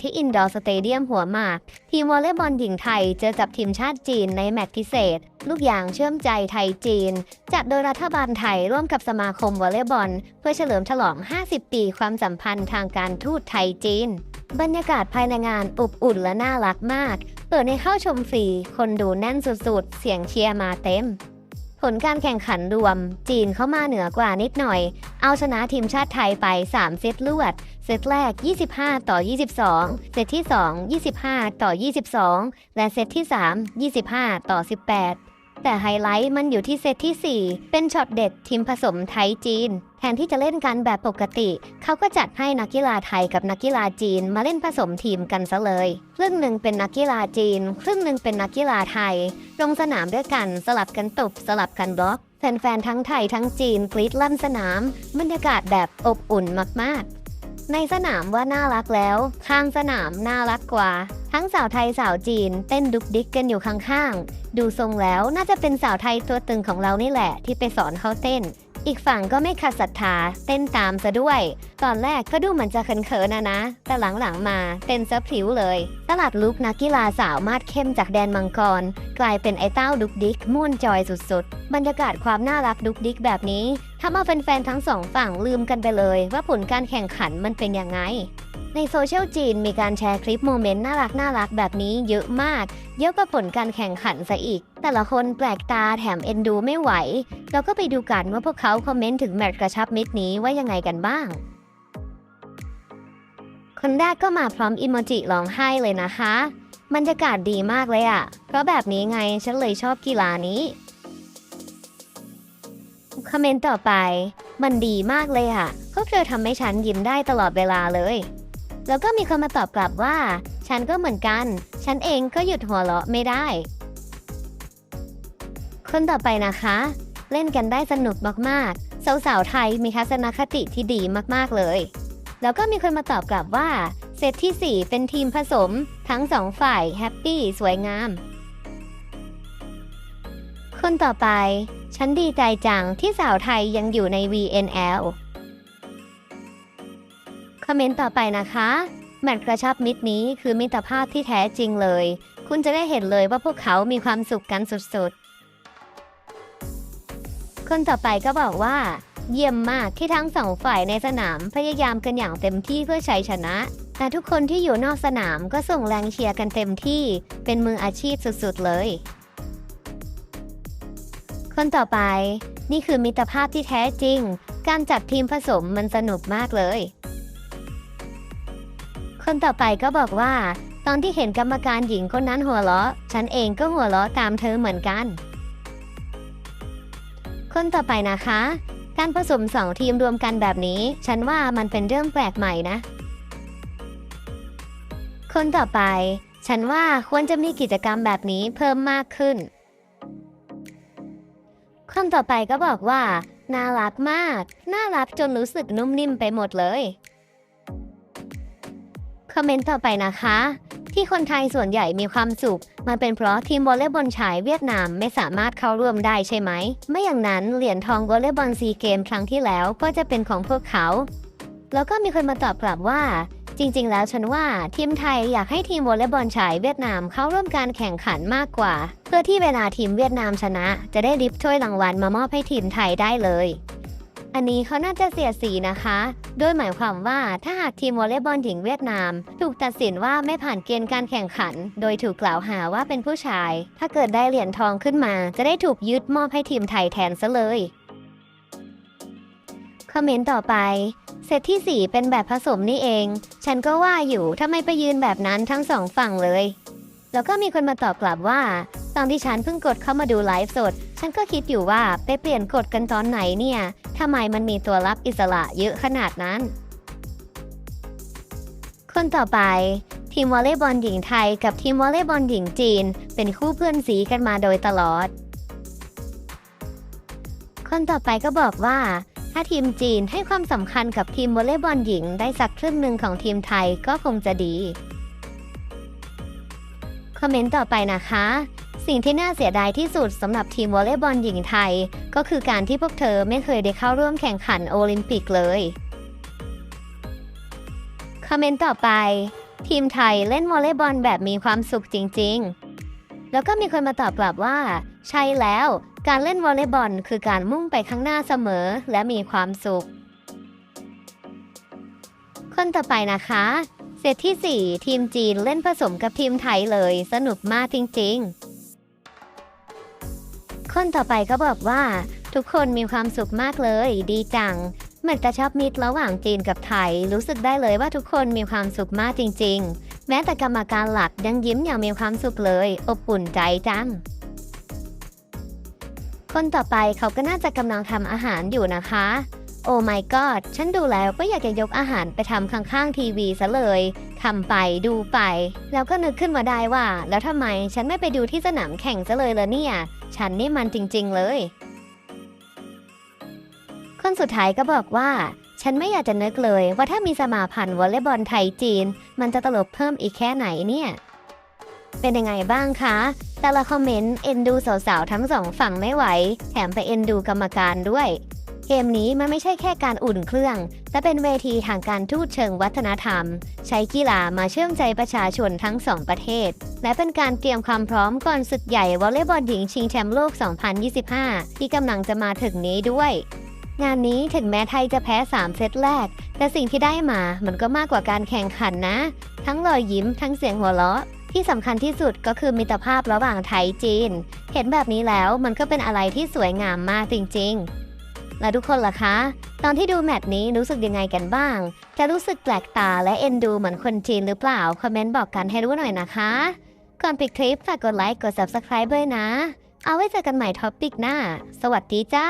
ที่อินดอร์สเตเดียมหัวหมาก ทีมวอลเลย์บอลหญิงไทยเจอกับทีมชาติจีนในแมตช์พิเศษ ลูกยางเชื่อมใจไทยจีน จัดโดยรัฐบาลไทยร่วมกับสมาคมวอลเลย์บอล เพื่อเฉลิมฉลอง 50 ปีความสัมพันธ์ทางการทูตไทยจีน บรรยากาศภายในงานอบอุ่นและน่ารักมาก เปิดให้เข้าชมฟรี คนดูแน่นสุดๆ เสียงเชียร์มาเต็ม ผลการแข่งขันรวม จีนเข้ามาเหนือกว่านิดหน่อย เอาชนะทีมชาติไทยไป 3 เซตลวด เซตแรก 25 ต่อ 22 เซตที่ 2 25 ต่อ 22 และเซตที่ 3 25 ต่อ 18 แต่ไฮไลท์มันอยู่ที่เซตที่ 4 เป็นช็อตเด็ดทีมผสมไทยจีน แทนที่จะเล่นกันแบบปกติ เขาก็จัดให้นักกีฬาไทยกับนักกีฬาจีนมาเล่นผสมทีมกันซะเลย ครึ่งหนึ่งเป็นนักกีฬาจีน ครึ่งหนึ่งเป็นนักกีฬาไทย ลงสนามด้วยกันสลับกันตบสลับกันบล็อกแฟนๆทั้งไทยทั้งจีนกรีดลั่นสนาม บรรยากาศแบบอบอุ่นมากๆ ในสนามว่าน่ารักแล้ว ข้างสนามน่ารักกว่า ทั้งสาวไทยสาวจีนเต้นดุกดิกกันอยู่ข้างๆ ดูทรงแล้วน่าจะเป็นสาวไทยตัวตึงของเรานี่แหละที่ไปสอนเขาเต้น อีกฝั่งก็ไม่ขัดศรัทธาเต้นตามซะด้วย ตอนแรกก็ดูเหมือนจะเขินๆนะนะ แต่หลังๆมาเต้นซะผิวเลย ตลาดลุกนักกีฬาสาวมาดเข้มจากแดนมังกร กลายเป็นไอ้เต้าดุกดิกม่วนจอยสุดๆ บรรยากาศความน่ารักดุกดิกแบบนี้ทำเอาแฟนๆทั้งสองฝั่งลืมกันไปเลย ว่าผลการแข่งขันมันเป็นยังไง ในโซเชียลจีนมีการแชร์คลิปโมเมนต์น่ารักน่ารักแบบนี้เยอะมาก เยอะกว่าผลการแข่งขันซะอีก แต่ละคนแปลกตาแถมเอ็นดูไม่ไหว เราก็ไปดูกันว่าพวกเขาคอมเมนต์ถึงแมตช์กระชับมิตรนี้ว่ายังไงกันบ้าง คนแรกก็มาพร้อมอิโมจิร้องไห้เลยนะคะบรรยากาศดีมากเลยอะ่ะ เพราะแบบนี้ไงฉันเลยชอบกีฬานี้คอมเมนต์ต่อไป มันดีมากเลยอะ่ะพวกเธอทำให้ฉันยิ้มได้ตลอดเวลาเลย แล้วก็มีคนมาตอบกลับว่า ฉันก็เหมือนกัน ฉันเองก็หยุดหัวเราะไม่ได้ คนต่อไปนะคะ เล่นกันได้สนุกมากๆสาวๆไทยมีทัศนคติที่ดีมากๆเลย แล้วก็มีคนมาตอบกลับว่าเซตที่ 4 เป็นทีมผสม ทั้งสองฝ่ายแฮปปี้สวยงาม คนต่อไป ฉันดีใจจังที่สาวไทยยังอยู่ใน VNL คอมเมนต์ต่อไปนะคะ แมตกระชับมิตรนี้คือมิตรภาพที่แท้จริงเลย คุณจะได้เห็นเลยว่าพวกเขามีความสุขกันสุดๆ คนต่อไปก็บอกว่า เยี่ยมมากที่ทั้งสองฝ่ายในสนามพยายามกันอย่างเต็มที่เพื่อชัยชนะ แต่ทุกคนที่อยู่นอกสนามก็ส่งแรงเชียร์กันเต็มที่ เป็นมืออาชีพสุดๆเลย คนต่อไป นี่คือมิตรภาพที่แท้จริง การจัดทีมผสมมันสนุกมากเลย คนต่อไปก็บอกว่า ตอนที่เห็นกรรมการหญิงคนนั้นหัวเราะ ฉันเองก็หัวเราะตามเธอเหมือนกัน คนต่อไปนะคะ การผสมสองทีมรวมกันแบบนี้ ฉันว่ามันเป็นเรื่องแปลกใหม่นะ คนต่อไป ฉันว่าควรจะมีกิจกรรมแบบนี้เพิ่มมากขึ้น คนต่อไปก็บอกว่าน่ารักมาก น่ารักจนรู้สึกนุ่มนิ่มไปหมดเลย อมเมนต์ต่อไปนะคะ ที่คนไทยส่วนใหญ่มีความสุข มันเป็นเพราะทีมวอลเลย์บอลชายเวียดนามไม่สามารถเข้าร่วมได้ใช่ไหม ไม่อย่างนั้นเหรียญทองวอลเลย์บอลซีเกมครั้งที่แล้วก็จะเป็นของพวกเขา แล้วก็มีคนมาตอบกลับว่า จริง ๆ แล้วฉันว่าทีมไทยอยากให้ทีมวอลเลย์บอลชายเวียดนามเข้าร่วมการแข่งขันมากกว่า เพื่อที่เวลาทีมเวียดนามชนะ จะได้ริบถ้วยรางวัลมามอบให้ทีมไทยได้เลย อันนี้เขาน่าจะเสียสีนะคะ โดยหมายความว่าถ้าหากทีมวอลเลย์บอลหญิงเวียดนาม ถูกตัดสินว่าไม่ผ่านเกณฑ์การแข่งขัน โดยถูกกล่าวหาว่าเป็นผู้ชาย ถ้าเกิดได้เหรียญทองขึ้นมา จะได้ถูกยึดมอบให้ทีมไทยแทนซะเลยคอมเมนต์ต่อไป เซตที่ 4 เป็นแบบผสมนี่เอง ฉันก็ว่าอยู่ทำไม่ไปยืนแบบนั้นทั้งสองฝั่งเลย แล้วก็มีคนมาตอบกลับว่า ตอนที่ฉันเพิ่งกดเข้ามาดูไลฟ์สด ฉันก็คิดอยู่ว่าไปเปลี่ยนกฎกันตอนไหนเนี่ยทำไมมันมีตัวรับอิสระเยอะขนาดนั้น คนต่อไป ทีมวอลเลย์บอลหญิงไทยกับทีมวอลเลย์บอลหญิงจีน เป็นคู่เพื่อนสีกันมาโดยตลอด คนต่อไปก็บอกว่า ถ้าทีมจีนให้ความสำคัญกับทีมวอลเลย์บอลหญิงได้สักครึ่งหนึ่งของทีมไทยก็คงจะดี คอมเมนต์ต่อไปนะคะ สิ่งที่น่าเสียดายที่สุดสำหรับทีมวอลเลย์บอลหญิงไทย ก็คือการที่พวกเธอไม่เคยได้เข้าร่วมแข่งขันโอลิมปิกเลยคอมเมนต์ต่อไป ทีมไทยเล่นวอลเลย์บอลแบบมีความสุขจริง ๆ แล้วก็มีคนมาตอบกลับว่า ใช่แล้ว การเล่นวอลเลย์บอลคือการมุ่งไปข้างหน้าเสมอและมีความสุข คนต่อไปนะคะเซตที่ 4 ทีมจีนเล่นผสมกับทีมไทยเลย สนุกมากจริง ๆ คนต่อไปก็บอกว่า ทุกคนมีความสุขมากเลย ดีจัง เหมือนจะชอบมิตรระหว่างจีนกับไทย รู้สึกได้เลยว่าทุกคนมีความสุขมากจริง ๆ แม้แต่กรรมการหลักยังยิ้มอย่างมีความสุขเลย อบอุ่นใจจัง คนต่อไปเขาก็น่าจะกำลังทำอาหารอยู่นะคะ โอ้ my god ฉันดูแล้วก็อยากจะยกอาหารไปทำข้างๆทีวีซะเลยทำไปดูไป แล้วก็นึกขึ้นมาได้ว่า แล้วทำไมฉันไม่ไปดูที่สนามแข่งซะเลยล่ะเนี่ย ฉันนี่มันจริงๆเลย คนสุดท้ายก็บอกว่า ฉันไม่อยากจะนึกเลยว่าถ้ามีสมาพันธ์วอลเลย์บอลไทยจีน มันจะตลบเพิ่มอีกแค่ไหนเนี่ย เป็นยังไงบ้างคะ แต่ละคอมเมนต์เอ็นดูสาวๆทั้งสองฝั่งไม่ไหว แถมไปเอ็นดูกรรมการด้วย เกมนี้มันไม่ใช่แค่การอุ่นเครื่อง แต่เป็นเวทีทางการทูตเชิงวัฒนธรรม ใช้กีฬามาเชื่อมใจประชาชนทั้งสองประเทศ และเป็นการเตรียมความพร้อมก่อนศึกใหญ่วอลเลย์บอลหญิงชิงแชมป์โลก 2025 ที่กำลังจะมาถึงนี้ด้วย งานนี้ถึงแม้ไทยจะแพ้ 3 เซตแรก แต่สิ่งที่ได้มามันก็มากกว่าการแข่งขันนะ ทั้งรอยยิ้มทั้งเสียงหัวเราะที่สำคัญที่สุดก็คือมิตรภาพระหว่างไทยจีน เห็นแบบนี้แล้วมันก็เป็นอะไรที่สวยงามมากจริง ๆ และทุกคนล่ะคะ ตอนที่ดูแมตช์นี้รู้สึกยังไงกันบ้าง จะรู้สึกแปลกตาและเอ็นดูเหมือนคนจีนหรือเปล่า คอมเมนต์บอกกันให้รู้หน่อยนะคะ ก่อนปิดคลิปฝากกดไลค์กด subscribe ด้วยนะ เอาไว้เจอกันใหม่ท็อปปิกหน้า สวัสดีจ้า